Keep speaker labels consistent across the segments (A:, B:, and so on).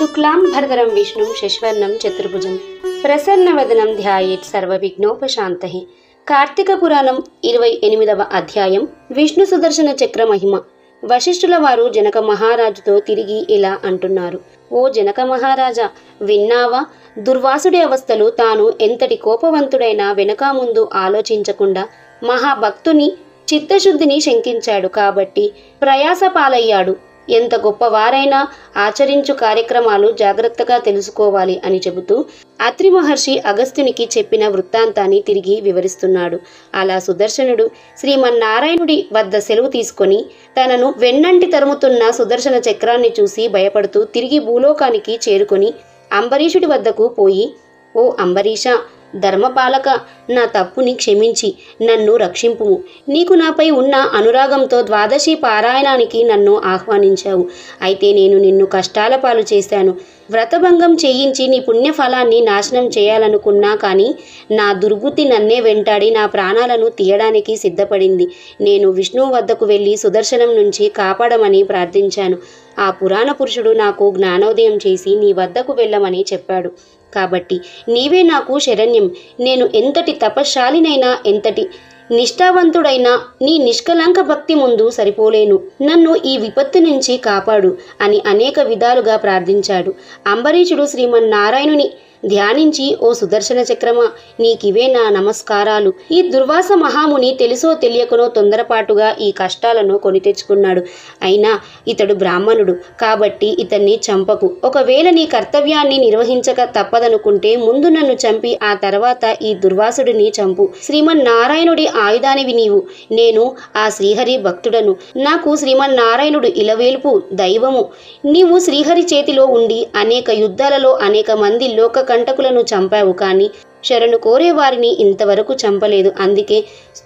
A: శుక్లాం భరదరం విష్ణుం శశ్వర్ణం చతుర్భుజం ప్రసన్నవదనం ధ్యాయేత్ సర్వవిఘ్నోపశాంతహి కార్తీక పురాణం ఇరవై ఎనిమిదవ అధ్యాయం విష్ణు సుదర్శన చక్ర మహిమ వశిష్ఠుల వారు జనక మహారాజుతో తిరిగి ఇలా అంటున్నారు ఓ జనక మహారాజా విన్నావా? దుర్వాసుడి అవస్థలు తాను ఎంతటి కోపవంతుడైనా వెనక ముందు ఆలోచించకుండా మహాభక్తుని చిత్తశుద్ధిని శంకించాడు కాబట్టి ప్రయాస పాలయ్యాడు. ఎంత గొప్పవారైనా ఆచరించు కార్యక్రమాలు జాగ్రత్తగా తెలుసుకోవాలి అని చెబుతూ అత్రి మహర్షి అగస్త్యునికి చెప్పిన వృత్తాంతాన్ని తిరిగి వివరిస్తున్నాడు. అలా సుదర్శనుడు శ్రీమన్నారాయణుడి వద్ద సెలవు తీసుకొని తనను వెన్నంటి తరుముతున్న సుదర్శన చక్రాన్ని చూసి భయపడుతూ తిరిగి భూలోకానికి చేరుకొని అంబరీషుడి వద్దకు పోయి ఓ అంబరీష ధర్మపాలక నా తప్పుని క్షమించి నన్ను రక్షింపుము నీకు నాపై ఉన్న అనురాగంతో ద్వాదశి పారాయణానికి నన్ను ఆహ్వానించావు. అయితే నేను నిన్ను కష్టాల పాలు చేశాను. వ్రతభంగం చేయించి నీ పుణ్యఫలాన్ని నాశనం చేయాలనుకున్నా కానీ నా దుర్బుద్ధి నన్నే వెంటాడి నా ప్రాణాలను తీయడానికి సిద్ధపడింది. నేను విష్ణువు వద్దకు వెళ్ళి సుదర్శనం నుంచి కాపాడమని ప్రార్థించాను. ఆ పురాణ పురుషుడు నాకు జ్ఞానోదయం చేసి నీ వద్దకు వెళ్ళమని చెప్పాడు. కాబట్టి నీవే నాకు శరణ్యం. నేను ఎంతటి తపశ్శాలినైనా ఎంతటి నిష్ఠావంతుడైన నీ నిష్కలంక భక్తి ముందు సరిపోలేను. నన్ను ఈ విపత్తు నుంచి కాపాడు అని అనేక విధాలుగా ప్రార్థించాడు. అంబరీషుడు శ్రీమన్నారాయణుని ధ్యానించి ఓ సుదర్శన చక్రమా నీకివే నా నమస్కారాలు. ఈ దుర్వాస మహాముని తెలుసో తెలియకునో తొందరపాటుగా ఈ కష్టాలను కొని తెచ్చుకున్నాడు. అయినా ఇతడు బ్రాహ్మణుడు కాబట్టి ఇతన్ని చంపకు. ఒకవేళ నీ కర్తవ్యాన్ని నిర్వహించక తప్పదనుకుంటే ముందు నన్ను చంపి ఆ తర్వాత ఈ దుర్వాసుడిని చంపు. శ్రీమన్నారాయణుడి ఆయుధానివి నీవు. నేను ఆ శ్రీహరి భక్తుడను. నాకు శ్రీమన్నారాయణుడు ఇలవేల్పు దైవము. నీవు శ్రీహరి చేతిలో ఉండి అనేక యుద్ధాలలో అనేక మంది లోక కంటకులను చంపావు కానీ శరణు కోరే వారిని ఇంతవరకు చంపలేదు. అందుకే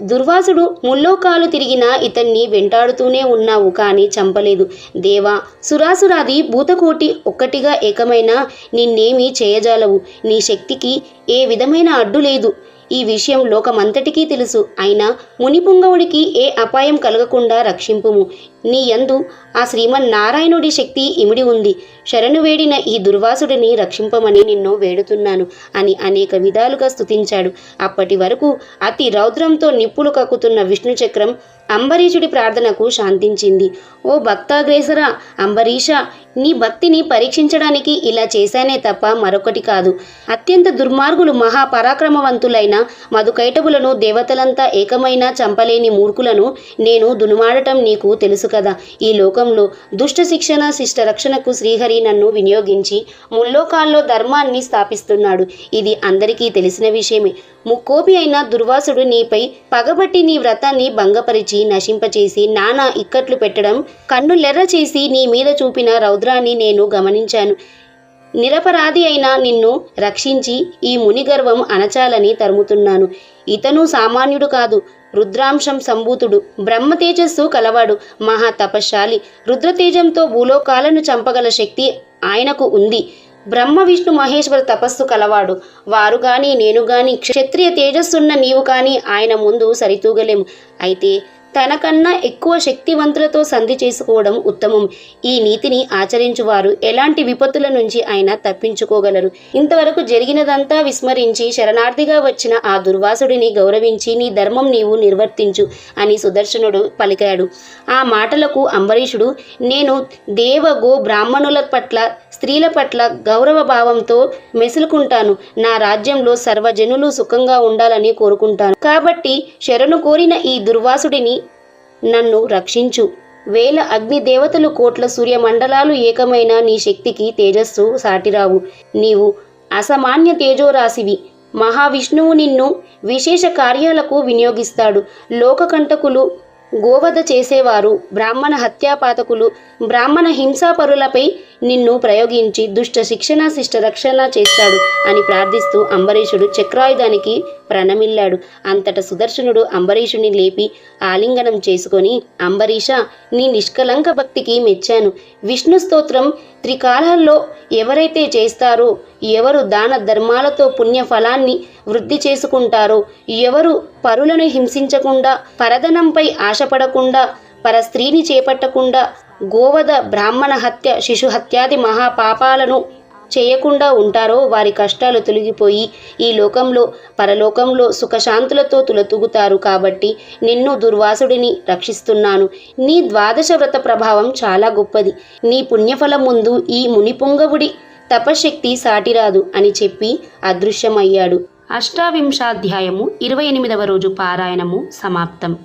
A: దుర్వాసుడు ముల్లోకాలు తిరిగినా ఇతన్ని వెంటాడుతూనే ఉన్నావు కానీ చంపలేదు. దేవా సురాసురాది భూతకోటి ఒక్కటిగా ఏకమైన నిన్నేమీ చేయజాలవు. నీ శక్తికి ఏ విధమైన అడ్డు లేదు. ఈ విషయం లోకమంతటికీ తెలుసు. అయినా మునిపుంగవుడికి ఏ అపాయం కలగకుండా రక్షింపుము. నీ యందు ఆ శ్రీమన్నారాయణుడి శక్తి ఇమిడి ఉంది. శరణు వేడిన ఈ దుర్వాసుడిని రక్షింపమని నిన్ను వేడుతున్నాను అని అనేక విధాలుగా స్తుతించాడు. అప్పటి వరకు అతి రౌద్రంతో నిప్పులు కక్కుతున్న విష్ణు చక్రం అంబరీషుడి ప్రార్థనకు శాంతించింది. ఓ భక్తాగ్రేసర అంబరీష నీ భక్తిని పరీక్షించడానికి ఇలా చేశానే తప్ప మరొకటి కాదు. అత్యంత దుర్మార్గులు మహాపరాక్రమవంతులైన మధుకైటవులను దేవతలంతా ఏకమైన చంపలేని మూర్ఖులను నేను దునుమాడటం నీకు తెలుసు కదా. ఈ లోకంలో దుష్ట శిక్షణ శిష్ట రక్షణకు శ్రీహరి నన్ను వినియోగించి ముల్లోకాల్లో ధర్మాన్ని స్థాపిస్తున్నాడు. ఇది అందరికీ తెలిసిన విషయమే. ముక్కోపి అయిన దుర్వాసుడు నీపై పగబట్టి నీ వ్రతాన్ని భంగపరిచి నశింపచేసి నానా ఇక్కట్లు పెట్టడం కన్నులెర్ర చేసి నీ మీద చూపిన రౌద్రాన్ని నేను గమనించాను. నిరపరాధి అయిన నిన్ను రక్షించి ఈ ముని గర్వం అణచాలని తరుముతున్నాను. ఇతను సామాన్యుడు కాదు రుద్రాంశం సంభూతుడు. బ్రహ్మ తేజస్సు కలవాడు మహా తపశాలి రుద్రతేజంతో భూలోకాలను చంపగల శక్తి ఆయనకు ఉంది. బ్రహ్మ విష్ణు మహేశ్వర తపస్సు కలవాడు. వారు కానీ నేను కానీ క్షత్రియ తేజస్సున్న నీవు కానీ ఆయన ముందు సరితూగలేము. అయితే తనకన్నా ఎక్కువ శక్తివంతులతో సంధి చేసుకోవడం ఉత్తమం. ఈ నీతిని ఆచరించువారు. ఎలాంటి విపత్తుల నుంచి ఆయన తప్పించుకోగలరు. ఇంతవరకు జరిగినదంతా విస్మరించి శరణార్థిగా వచ్చిన ఆ దుర్వాసుడిని గౌరవించి నీ ధర్మం నీవు నిర్వర్తించు అని సుదర్శనుడు పలికాడు. ఆ మాటలకు అంబరీషుడు నేను దేవ గో బ్రాహ్మణుల పట్ల స్త్రీల పట్ల గౌరవ భావంతో మెసులుకుంటాను. నా రాజ్యంలో సర్వజనులు సుఖంగా ఉండాలని కోరుకుంటాను. కాబట్టి శరణు కోరిన ఈ దుర్వాసుడిని నన్ను రక్షించు. వేల అగ్ని దేవతలు కోట్ల సూర్యమండలాలు ఏకమైన నీ శక్తికి తేజస్సు సాటిరావు. నీవు అసామాన్య తేజోరాశివి. మహావిష్ణువు నిన్ను విశేష కార్యాలకు వినియోగిస్తాడు. లోకకంటకులు గోవధ చేసేవారు. బ్రాహ్మణ హత్యాపాతకులు బ్రాహ్మణ హింసాపరులపై నిన్ను ప్రయోగించి దుష్ట శిక్షణ శిష్ట రక్షణ చేస్తాడు అని ప్రార్థిస్తూ అంబరీషుడు చక్రాయుధానికి ప్రణమిల్లాడు. అంతట సుదర్శనుడు అంబరీషుని లేపి ఆలింగనం చేసుకొని అంబరీష నీ నిష్కలంక భక్తికి మెచ్చాను. విష్ణు స్తోత్రం త్రికాలాల్లో ఎవరైతే చేస్తారో ఎవరు దాన ధర్మాలతో పుణ్యఫలాన్ని వృద్ధి చేసుకుంటారో ఎవరు పరులను హింసించకుండా పరధనంపై ఆశపడకుండా పర స్త్రీని చేపట్టకుండా గోవద బ్రాహ్మణ హత్య శిశు హత్యాది మహాపాపాలను చేయకుండా ఉంటారో వారి కష్టాలు తొలగిపోయి ఈ లోకంలో పరలోకంలో సుఖశాంతులతో తులతూగుతారు కాబట్టి నిన్ను దుర్వాసుడిని రక్షిస్తున్నాను. నీ ద్వాదశ వ్రత ప్రభావం చాలా గొప్పది. నీ పుణ్యఫలం ముందు ఈ మునిపుంగవుడి తపశక్తి సాటిరాదు అని చెప్పి అదృశ్యమయ్యాడు. అష్టావింశాధ్యాయము ఇరవై ఎనిమిదవ రోజు పారాయణము సమాప్తం.